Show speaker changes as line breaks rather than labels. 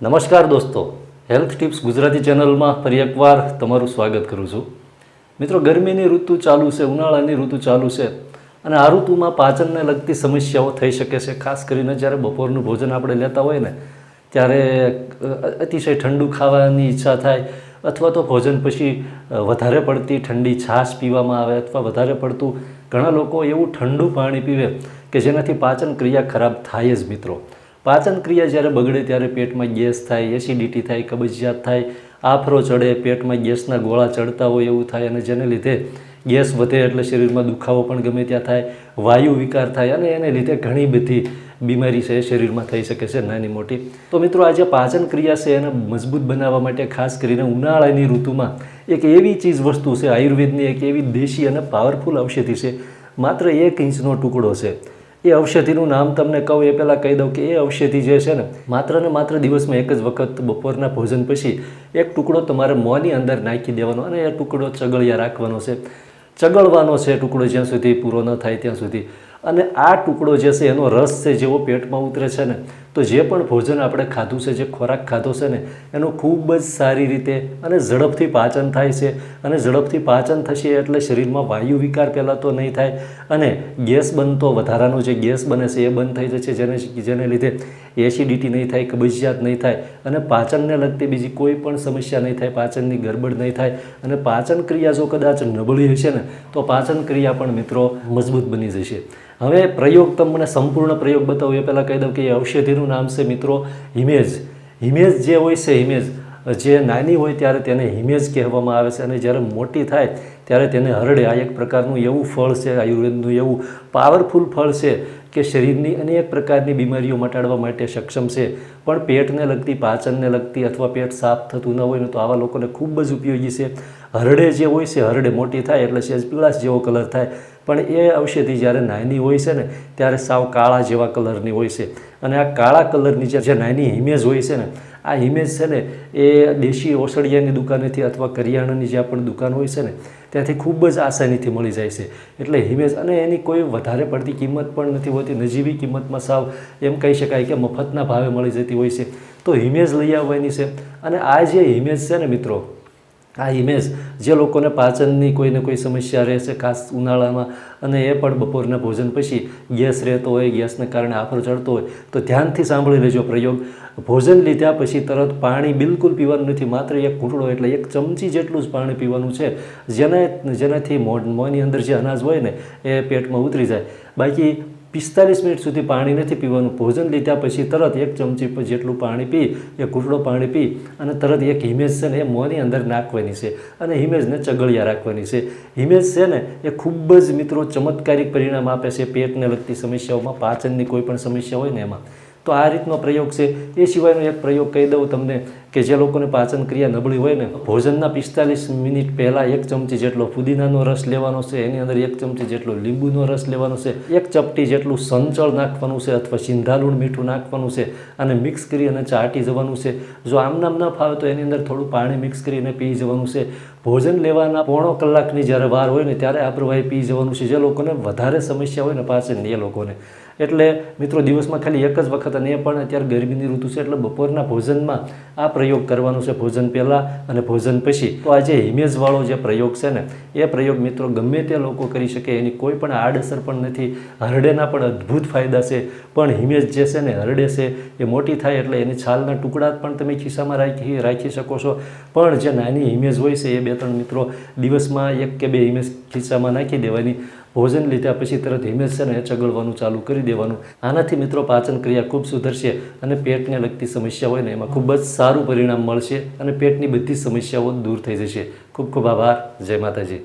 નમસ્કાર દોસ્તો. Health tips Gujarati ચેનલમાં ફરી એકવાર તમારું સ્વાગત કરું છું. મિત્રો, ગરમીની ઋતુ ચાલુ છે, ઉનાળાની ઋતુ ચાલુ છે અને આ ઋતુમાં પાચનને લગતી સમસ્યાઓ થઈ શકે છે. ખાસ કરીને જ્યારે બપોરનું ભોજન આપણે લેતા હોય ને, ત્યારે અતિશય ઠંડુ ખાવાની ઈચ્છા થાય અથવા તો ભોજન પછી વધારે પડતી ઠંડી છાશ પીવામાં આવે અથવા વધારે પડતું ઘણા લોકો એવું ઠંડુ પાણી પીવે કે જેનાથી પાચન ક્રિયા ખરાબ થાય જ મિત્રો. પાચન ક્રિયા જ્યારે બગડે ત્યારે પેટમાં ગેસ થાય, એસિડિટી થાય, કબજિયાત થાય, આફરો ચડે, પેટમાં ગેસના ગોળા ચડતા હોય એવું થાય અને જેને લીધે ગેસ વધે એટલે શરીરમાં દુખાવો પણ ગમે ત્યાં થાય, વાયુ વિકાર થાય અને એને લીધે ઘણી બધી બીમારી છે એ શરીરમાં થઈ શકે છે નાની મોટી. તો મિત્રો આજે પાચન ક્રિયા છે એને મજબૂત બનાવવા માટે ખાસ કરીને ઉનાળાની ઋતુમાં એક એવી ચીજ વસ્તુ છે આયુર્વેદની, એક એવી દેશી અને પાવરફુલ ઔષધિ છે. માત્ર એક ઇંચનો ટુકડો છે. એ ઔષધિનું નામ તમને કહું, એ પહેલાં કહી દઉં કે એ ઔષધિ જે છે ને, માત્ર ને માત્ર દિવસમાં એક જ વખત બપોરના ભોજન પછી એક ટુકડો તમારે મોંની અંદર નાખી દેવાનો અને એ ટુકડો ચગળિયા રાખવાનો છે. ચગળવાનો છે ટુકડો જ્યાં સુધી પૂરો ન થાય ત્યાં સુધી. અને આ ટુકડો જે છે એનો રસ છે જેવો પેટમાં ઉતરે છે ને તો જે પણ ભોજન આપણે ખાધું છે, જે ખોરાક ખાધો છે ને, એનું ખૂબ જ સારી રીતે અને ઝડપથી પાચન થાય છે. અને ઝડપથી પાચન થશે એટલે શરીરમાં વાયુ વિકાર પહેલાં તો નહીં થાય અને ગેસ બનતો, વધારાનો જે ગેસ બને છે એ બંધ થઈ જશે. જેને જેને લીધે એસિડિટી નહીં થાય, કબજિયાત નહીં થાય અને પાચનને લગતી બીજી કોઈ પણ સમસ્યા નહીં થાય, પાચનની ગરબડ નહીં થાય. અને પાચન ક્રિયા જો કદાચ નબળી હશે ને, તો પાચન ક્રિયા પણ મિત્રો મજબૂત બની જશે. હવે પ્રયોગ તમને સંપૂર્ણ પ્રયોગ બતાવું. એ પહેલાં કહી દઉં કે એ ઔષધિનું નામ છે મિત્રો હિમેજ. હિમેજ જે હોય છે, હિમેજ, જે નાની હોય ત્યારે તેને હિમેજ કહેવામાં આવે છે અને જ્યારે મોટી થાય ત્યારે તેને હરડે. આ એક પ્રકારનું એવું ફળ છે, આયુર્વેદનું એવું પાવરફુલ ફળ છે કે શરીરની અનેક પ્રકારની બીમારીઓ મટાડવા માટે સક્ષમ છે. પણ પેટને લગતી, પાચનને લગતી અથવા પેટ સાફ થતું ન હોય ને તો આવા લોકોને ખૂબ જ ઉપયોગી છે. હરડે જે હોય છે, હરડે મોટી થાય એટલે સેજ પીળાશ જેવો કલર થાય. પણ એ ઔષધિ જ્યારે નાની હોય છે ને, ત્યારે સાવ કાળા જેવા કલરની હોય છે. અને આ કાળા કલરની જે નાની ઇમેજ હોય છે ને, આ ઇમેજ છે ને, એ દેશી ઓસડિયાની દુકાનેથી અથવા કરિયાણાની જ્યાં પણ દુકાન હોય છે ને, ત્યાંથી ખૂબ જ આસાનીથી મળી જાય છે. એટલે હિમેજ, અને એની કોઈ વધારે પડતી કિંમત પણ નથી હોતી. નજીવી કિંમતમાં સાવ એમ કહી શકાય કે મફતના ભાવે મળી જતી હોય છે. તો હિમેજ લઈ આવવાની છે. અને આ જે હિમેજ છે ને મિત્રો આ ઇમેજ જે લોકોને પાચનની કોઈને કોઈ સમસ્યા રહેશે, ખાસ ઉનાળામાં, અને એ પણ બપોરના ભોજન પછી ગેસ રહેતો હોય, ગેસને કારણે આફર ચડતો હોય, તો ધ્યાનથી સાંભળી લેજો પ્રયોગ. ભોજન લીધા પછી તરત પાણી બિલકુલ પીવાનું નથી, માત્ર એક ઘૂંટડો એટલે એક ચમચી જેટલું જ પાણી પીવાનું છે. જેને, જેનાથી મો મોંની અંદર જે અનાજ હોય ને, એ પેટમાં ઉતરી જાય. બાકી પિસ્તાલીસ મિનિટ સુધી પાણી નથી પીવાનું. ભોજન લીધા પછી તરત એક ચમચી જેટલું પાણી પી, એક ઘૂંટડો પાણી પી અને તરત એક હિમેજ છે ને એ મોંની અંદર નાખવાની છે અને હિમેજને ચગળિયા રાખવાની છે. હિમેજ છે ને એ ખૂબ જ મિત્રો ચમત્કારિક પરિણામ આપે છે. પેટને લગતી સમસ્યાઓમાં પાચનની કોઈ પણ સમસ્યા હોય ને એમાં. તો આ રીતનો પ્રયોગ છે. એ સિવાયનો એક પ્રયોગ કહી દઉં તમને કે જે લોકોને પાચન ક્રિયા નબળી હોય ને, ભોજનના પિસ્તાલીસ મિનિટ પહેલાં એક ચમચી જેટલો ફુદીનાનો રસ લેવાનો છે, એની અંદર એક ચમચી જેટલો લીંબુનો રસ લેવાનો છે, એક ચપટી જેટલું સંચળ નાખવાનું છે અથવા સિંધાલુણ મીઠું નાખવાનું છે અને મિક્સ કરી અને ચાટી જવાનું છે. જો આમ નામ ન ફાવે તો એની અંદર થોડું પાણી મિક્સ કરીને પી જવાનું છે. ભોજન લેવાના પોણો કલાકની જ્યારે વાર હોય ને, ત્યારે આ પ્રવાહી પી જવાનું છે. જે લોકોને વધારે સમસ્યા હોય ને પાચનની, એ લોકોને. એટલે મિત્રો, દિવસમાં ખાલી એક જ વખત અને એ પણ અત્યારે ગરમીની ઋતુ છે, એટલે બપોરના ભોજનમાં આ પ્રયોગ કરવાનો છે ભોજન પહેલાં અને ભોજન પછી. તો આ જે હિમેજવાળો જે પ્રયોગ છે ને, એ પ્રયોગ મિત્રો ગમે તે લોકો કરી શકે, એની કોઈ પણ આડઅસર પણ નથી, હરડેના પણ અદ્ભુત ફાયદા છે. પણ હિમેજ જે છે ને, હરડે છે, એ મોટી થાય એટલે એની છાલના ટુકડા પણ તમે ખિસ્સામાં રાખી રાખી શકો છો. પણ જે નાની હિમેજ હોય છે, એ બે ત્રણ મિત્રો, દિવસમાં એક કે બે હિમેજ ખિસ્સામાં નાખી દેવાની. ભોજન લીધા પછી તરત ધીમે છે ને ચગળવાનું ચાલુ કરી દેવાનું. આનાથી મિત્રો પાચન ક્રિયા ખૂબ સુધરશે અને પેટને લગતી સમસ્યા હોય ને એમાં ખૂબ જ સારું પરિણામ મળશે અને પેટની બધી સમસ્યાઓ દૂર થઈ જશે. ખૂબ ખૂબ આભાર. જય માતાજી.